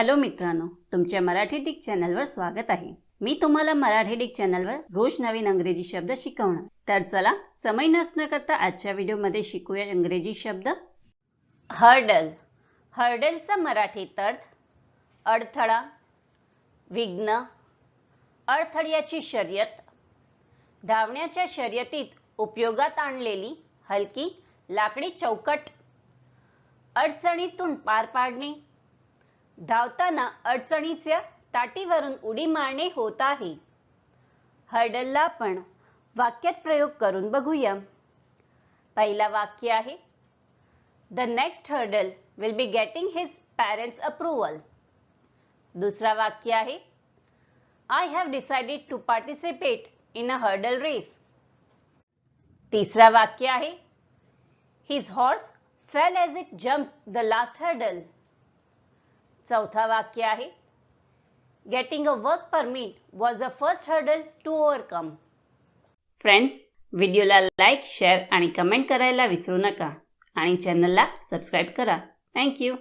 Hello मित्रांनो तुमच्या Marathi Dick चॅनलवर स्वागत आहे. मी तुम्हाला मराठी डिक चॅनलवर रोज नवीन अंग्रेजी शब्द शिकवणार. तर चला समय नसणं करता आजच्या व्हिडिओमध्ये शिकूया इंग्रजी शब्द. हर्डल. हर्डलचा मराठीत अर्थ अडथळा विघ्न अडथळ्याची शर्यत धावण्याच्या शर्यतीत उपयोगात आणलेली हलकी लाकडी चौकट अडचणीतून पार पाडणे धावताना अडचणीच्या ताटीवरून उडी मारणे होत आहे. हर्डलला आपण वाक्यात प्रयोग करून बघूया. पहिला वाक्य आहे the next hurdle will be getting his parents approval दुसरा वाक्य आहे I have decided to participate in a hurdle race तिसरा वाक्य आहे his horse fell as it jump the last hurdle चौथा वाक्य आहे. Getting a work permit was the first hurdle to overcome friends व्हिडिओला लाईक शेअर आणि comment करायला विसरू नका. आणि चॅनलला सबस्क्राईब करा. थँक्यू